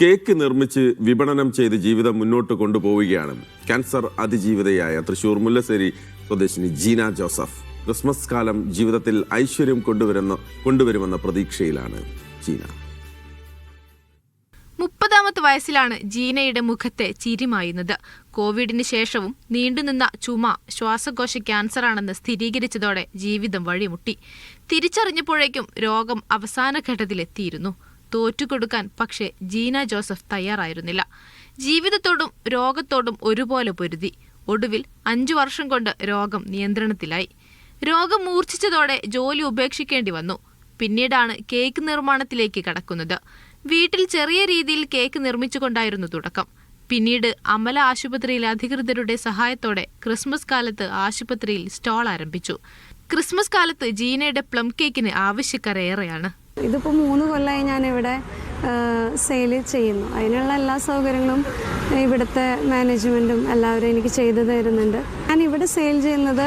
Cake നിർമ്മിച്ച് വിപണനം ചെയ്ത് ജീവിതം മുന്നോട്ട് കൊണ്ടുപോവുകയാണ് ക്യാൻസർ അതിജീവിതയായ തൃശൂർ മുല്ലശ്ശേരി സ്വദേശിനി ജീന ജോസഫ്. ക്രിസ്മസ് കാലം ജീവിതത്തിൽ ഐശ്വര്യം കൊണ്ടുവരുന്ന കൊണ്ടുവരുമെന്ന പ്രതീക്ഷയിലാണ് ജീന. മുപ്പതാമത്തെ വയസ്സിലാണ് ജീനയുടെ മുഖത്തെ ചിരിമായുന്നത് കോവിഡിന് ശേഷവും നീണ്ടുനിന്ന ചുമ ശ്വാസകോശ ക്യാൻസറാണെന്ന് സ്ഥിരീകരിച്ചതോടെ ജീവിതം വഴിമുട്ടി. തിരിച്ചറിഞ്ഞപ്പോഴേക്കും രോഗം അവസാന ഘട്ടത്തിലെത്തിയിരുന്നു. തോറ്റുകൊടുക്കാൻ പക്ഷേ ജീന ജോസഫ് തയ്യാറായിരുന്നില്ല. ജീവിതത്തോടും രോഗത്തോടും ഒരുപോലെ പൊരുതി. ഒടുവിൽ അഞ്ചു വർഷം കൊണ്ട് രോഗം നിയന്ത്രണത്തിലായി. രോഗം മൂർച്ഛിച്ചതോടെ ജോലി ഉപേക്ഷിക്കേണ്ടി വന്നു. പിന്നീടാണ് കേക്ക് നിർമ്മാണത്തിലേക്ക് കടക്കുന്നത്. വീട്ടിൽ ചെറിയ രീതിയിൽ കേക്ക് നിർമ്മിച്ചുകൊണ്ടായിരുന്നു തുടക്കം. പിന്നീട് അമല ആശുപത്രിയിലെ അധികൃതരുടെ സഹായത്തോടെ ക്രിസ്മസ് കാലത്ത് ആശുപത്രിയിൽ സ്റ്റോൾ ആരംഭിച്ചു. ക്രിസ്മസ് കാലത്ത് ജീനയുടെ പ്ലം കേക്കിന് ആവശ്യക്കാർ ഏറെയാണ് ഇതിപ്പോൾ മൂന്ന് കൊല്ലമായി ഞാനിവിടെ സെയിൽ ചെയ്യുന്നു. അതിനുള്ള എല്ലാ സൗകര്യങ്ങളും ഇവിടുത്തെ മാനേജ്മെന്റും എല്ലാവരും എനിക്ക് ചെയ്തു തരുന്നുണ്ട്. ഞാൻ ഇവിടെ സെയിൽ ചെയ്യുന്നത്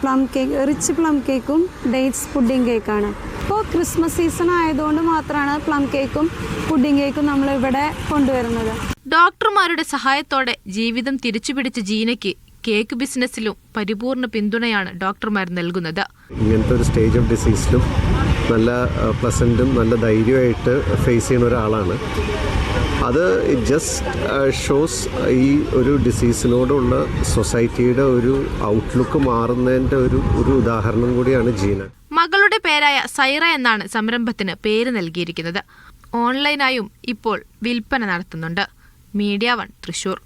പ്ലം കേക്ക് റിച്ച് പ്ലം കേക്കും ഡേറ്റ്സ് പുഡിംഗ് കേക്കാണ് ഇപ്പോൾ ക്രിസ്മസ് സീസൺ ആയതുകൊണ്ട് മാത്രമാണ് പ്ലം കേക്കും പുഡിംഗ് കേക്കും നമ്മൾ ഇവിടെ കൊണ്ടുവരുന്നത്. ഡോക്ടർമാരുടെ സഹായത്തോടെ ജീവിതം തിരിച്ചുപിടിച്ച ജീനയ്ക്ക് കേക്ക് ബിസിനസ്സിലും പരിപൂർണ പിന്തുണയാണ് ഡോക്ടർമാർ നൽകുന്നത്. ഇങ്ങനത്തെ ഒരു സ്റ്റേജ് ഓഫ് ഡിസീസിലും നല്ല പ്ലസന്റും നല്ല ധൈര്യമായിട്ട് ഫേസ് ചെയ്യുന്ന ഒരാളാണ്. അത് ജസ്റ്റ് ഷോസ് ഈ ഒരു ഡിസീസിനോടുള്ള സൊസൈറ്റിയുടെ ഒരു ഔട്ട്ലുക്ക് മാറുന്നതിന്റെ ഒരു ഒരു ഉദാഹരണം കൂടിയാണ് ജീന. മകളുടെ പേരായ സൈറ എന്നാണ് സംരംഭത്തിന് പേര് നൽകിയിരിക്കുന്നത്. ഓൺലൈനായും ഇപ്പോൾ വിൽപ്പന നടത്തുന്നുണ്ട്. Media one Thrissur.